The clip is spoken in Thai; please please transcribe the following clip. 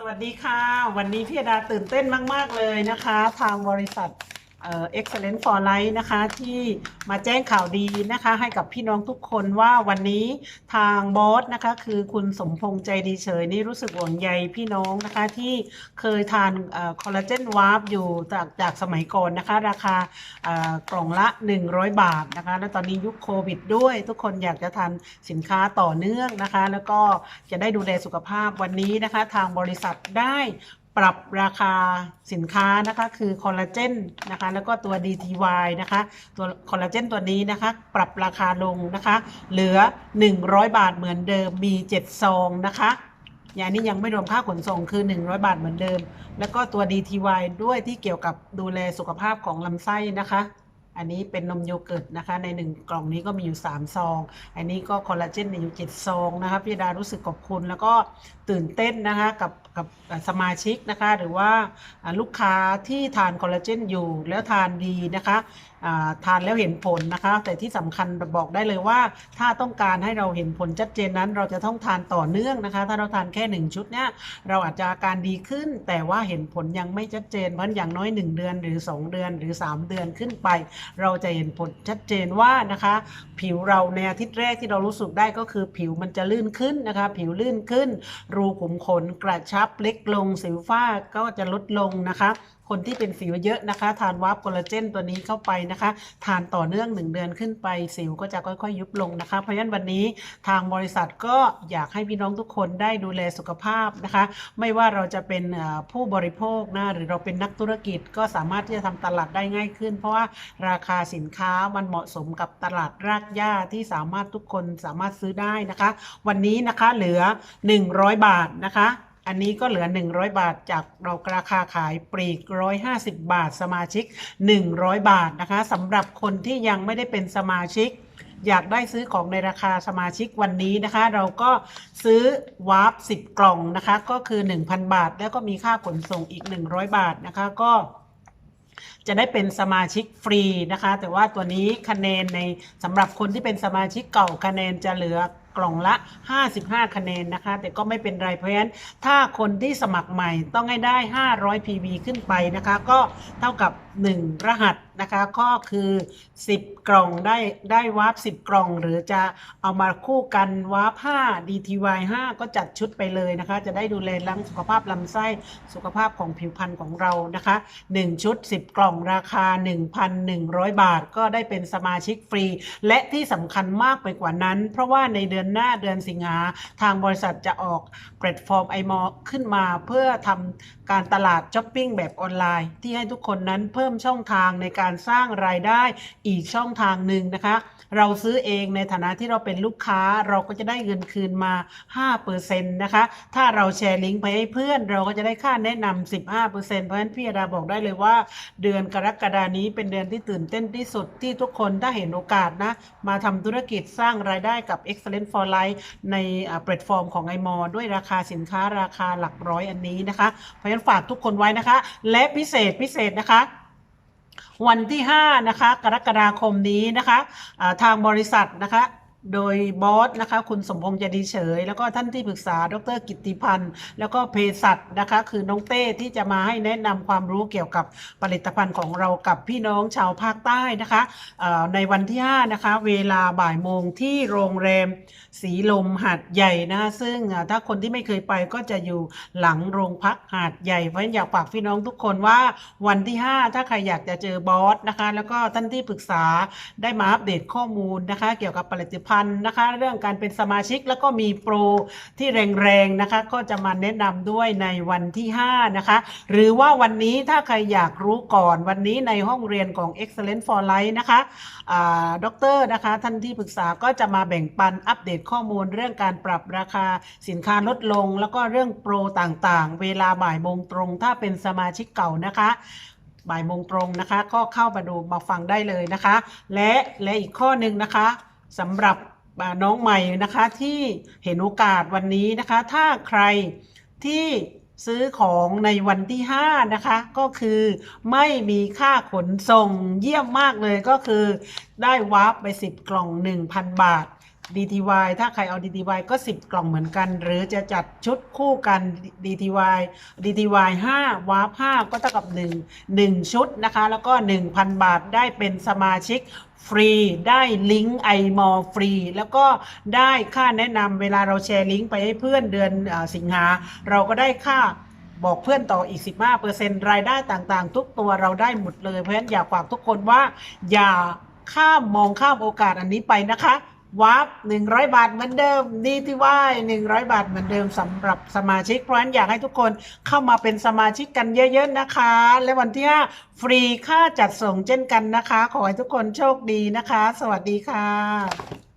สวัสดีค่ะ วันนี้พี่ดาตื่นเต้นมาก ๆ เลยนะคะ ทางบริษัท เอ่อ Excellent for Life นะคะที่มาแจ้งข่าวดีนะคะให้กับพี่น้องทุกคนว่าวันนี้ทางบอสนะคะคือคุณสมพงษ์ใจดีเฉยนี่รู้สึกห่วงใยพี่น้องนะคะที่เคยทานคอลลาเจนวาร์ปอยู่จากจากสมัยก่อนนะคะ ราคาเอ่อกล่องละ 100 บาทนะคะ แล้วตอนนี้ยุคโควิดด้วย ทุกคนอยากจะทานสินค้าต่อเนื่องนะคะ แล้วก็จะได้ดูแลสุขภาพวันนี้นะคะ ทางบริษัทได้ ปรับราคาสินค้านะคะคือคอลลาเจนนะคะแล้วก็ตัว DTY นะคะตัวคอลลาเจนตัวนี้นะคะปรับราคาลงนะคะเหลือ 100 บาทเหมือนเดิมมี 7 ซองนะคะอย่างนี้ยังไม่รวมค่าขนส่งคือ 100 บาทเหมือนเดิม แล้วก็ตัว DTY ด้วยที่เกี่ยวกับดูแลสุขภาพของลำไส้นะคะ อันนี้เป็นนมโยเกิร์ตนะคะ ใน 1 กล่องนี้ก็มีอยู่ 3 ซอง อันนี้ก็คอลลาเจนมีอยู่ 7 ซองนะคะพี่ดารู้สึกขอบคุณแล้วก็ตื่นเต้นนะคะกับกับสมาชิกนะคะ หรือว่าลูกค้าที่ทานคอลลาเจนอยู่แล้วทานดีนะคะทานแล้วเห็นผลนะคะ แต่ที่สำคัญบอกได้เลยว่า ถ้าต้องการให้เราเห็นผลชัดเจนนั้น เราจะต้องทานต่อเนื่องนะคะ ถ้าเราทานแค่ 1 ชุดเนี่ยเราอาจจะอาการดีขึ้น แต่ว่าเห็นผลยังไม่ชัดเจนเพราะอย่างน้อย 1 เดือนหรือ 2 เดือนหรือ 3 เดือนขึ้นไปเราจะเห็นผลชัดเจนว่านะคะ ผิวเราในอาทิตย์แรกที่เรารู้สึกได้ก็คือผิวมันจะลื่นขึ้นนะคะ ผิวลื่นขึ้น รูขุมขนกระชับเล็กลงสิวฝ้าก็จะลดลงนะคะ คนที่เป็นสิวเยอะนะคะ ทานวาร์ปคอลลาเจนตัวนี้เข้าไปนะคะ ทานต่อเนื่อง 1 เดือนขึ้นไปสิวก็จะค่อยๆ ยุบลงนะคะ เพราะฉะนั้นวันนี้ทางบริษัทก็อยากให้พี่น้องทุกคนได้ดูแลสุขภาพนะคะ ไม่ว่าเราจะเป็นผู้บริโภคนะหรือเราเป็นนักธุรกิจก็สามารถที่จะทำตลาดได้ง่ายขึ้น เพราะว่าราคาสินค้ามันเหมาะสมกับตลาดรากหญ้าที่สามารถทุกคนสามารถซื้อได้นะคะ วันนี้นะคะเหลือ 100 บาทนะคะ อันนี้ก็เหลือ 100 บาทจากเราราคาขายปลีก 150 บาท สมาชิก 100 บาทนะคะสำหรับคนที่ยังไม่ได้เป็นสมาชิก อยากได้ซื้อของในราคาสมาชิกวันนี้นะคะ เราก็ซื้อวาร์ป10 กล่องนะคะ ก็คือ 1,000 บาท แล้วก็มีค่าขนส่งอีก 100 บาทนะคะก็จะได้เป็นสมาชิกฟรีนะคะ แต่ว่าตัวนี้คะแนนในสำหรับคนที่เป็นสมาชิกเก่าคะแนนจะเหลือ กล่องละ 55 คะแนนนะคะ แต่ก็ไม่เป็นไรเพราะฉะนั้นถ้าคนที่สมัครใหม่ต้องให้ได้ 500 PV ขึ้นไปนะคะ ก็เท่ากับ 1 รหัส นะคะก็คือ 10 กล่องได้ได้วาร์ป10 กล่อง หรือจะเอามาคู่กันวาร์ป5 DTY 5 ก็จัดชุดไปเลยนะคะ จะได้ดูแลรังสุขภาพลำไส้สุขภาพของผิวพรรณของเรานะคะ 1 ชุด 10 กล่องราคา 1,100 บาท ก็ได้เป็นสมาชิกฟรี และที่สำคัญมากไปกว่านั้น เพราะว่าในเดือนหน้าเดือนสิงหาทางบริษัทจะออกแพลตฟอร์ม i m o ขึ้นมาเพื่อทำการตลาดช้อปปิ้งแบบออนไลน์ ที่ให้ทุกคนนั้นเพิ่มช่องทางในการการสร้างรายได้อีกช่องทางหนึ่งนะคะ เราซื้อเองในฐานะที่เราเป็นลูกค้าเราก็จะได้เงินคืนมา 5%นะคะ ถ้าเราแชร์ลิงก์ไปให้เพื่อน เราก็จะได้ค่าแนะนำ15%เพราะฉะนั้นพี่อดาบอกได้เลยว่า เดือนกรกฎานี้เป็นเดือนที่ตื่นเต้นที่สุดที่ทุกคนถ้าเห็นโอกาสนะ มาทำธุรกิจสร้างรายได้กับ Excellent for Life ในแพลตฟอร์มของ i m o ด้วยราคาสินค้าราคาหลักร้อยอันนี้นะคะ เพราะฉะนั้นฝากทุกคนไว้นะคะ และพิเศษพิเศษนะคะ วันที่ 5 นะคะ กรกฎาคมนี้นะคะทางบริษัทนะคะ โดยบอสนะคะ คุณสมพงษ์จะดีเฉย แล้วก็ท่านที่ปรึกษา ดรกิติพันธ์แล้วก็เภสัชนะคะ คือน้องเต้ที่จะมาให้แนะนำความรู้เกี่ยวกับผลิตภัณฑ์ของเรากับพี่น้องชาวภาคใต้นะคะในวันที่ 5 นะคะ เวลาบ่ายโมงที่โรงแรมสีลมหาดใหญ่นะะซึ่งถ้าคนที่ไม่เคยไปก็จะอยู่หลังโรงพักหาดใหญ่เพราะฉะนั้นอยากฝากพี่น้องทุกคนว่าวันที่ 5 ถ้าใครอยากจะเจอบอสนะคะ แล้วก็ท่านที่ปรึกษาได้มาอัปเดตข้อมูลนะคะ เกี่ยวกับผลิตภัณฑ์นะคะ เรื่องการเป็นสมาชิกแล้วก็มีโปรที่แรงๆนะคะ ก็จะมาแนะนำด้วยในวันที่ 5 นะคะ หรือว่าวันนี้ถ้าใครอยากรู้ก่อนวันนี้ในห้องเรียนของ Excellent for Life นะคะด็อกเตอร์นะคะ ท่านที่ปรึกษาก็จะมาแบ่งปันอัปเดตข้อมูลเรื่องการปรับราคาสินค้าลดลง แล้วก็เรื่องโปรต่างๆ เวลาบ่ายโมงตรง ถ้าเป็นสมาชิกเก่านะคะบ่ายโมงตรงนะคะ ก็เข้ามาดูมาฟังได้เลยนะคะ และและอีกข้อหนึ่งนะคะ สำหรับน้องใหม่นะคะที่เห็นโอกาสวันนี้นะคะ ถ้าใครที่ซื้อของในวันที่ 5 นะคะ ก็คือไม่มีค่าขนส่งเยี่ยมมากเลยก็คือ ได้วาร์ปไป 10 กล่อง 1,000 บาท DTY ถ้าใครเอา DTY ก็ 10 กล่องเหมือนกัน หรือจะจัดชุดคู่กัน DTY DTY 5วาร์ป5ก็เท่ากับ 1 1 ชุดนะคะ แล้วก็ 1,000 บาทได้เป็นสมาชิกฟรี ได้ลิงก์ไอมอฟรี แล้วก็ได้ค่าแนะนำเวลาเราแชร์ลิงก์ไปให้เพื่อนเดือนอสิงหา เราก็ได้ค่าบอกเพื่อนต่ออีก 15%รายได้ต่างๆ ทุกตัวเราได้หมดเลย เพราะฉะนั้นอยากฝากทุกคนว่า อย่าข้ามมองข้ามโอกาสอันนี้ไปนะคะ วับ100บาทเหมือนเดิมดีที่ว่า100บาทเหมือนเดิมสำหรับสมาชิกเพราะฉะนั้นอยากให้ทุกคนเข้ามาเป็นสมาชิกกันเยอะๆนะคะ และวันที่5ฟรีค่าจัดส่งเช่นกันนะคะ ขอให้ทุกคนโชคดีนะคะ สวัสดีค่ะ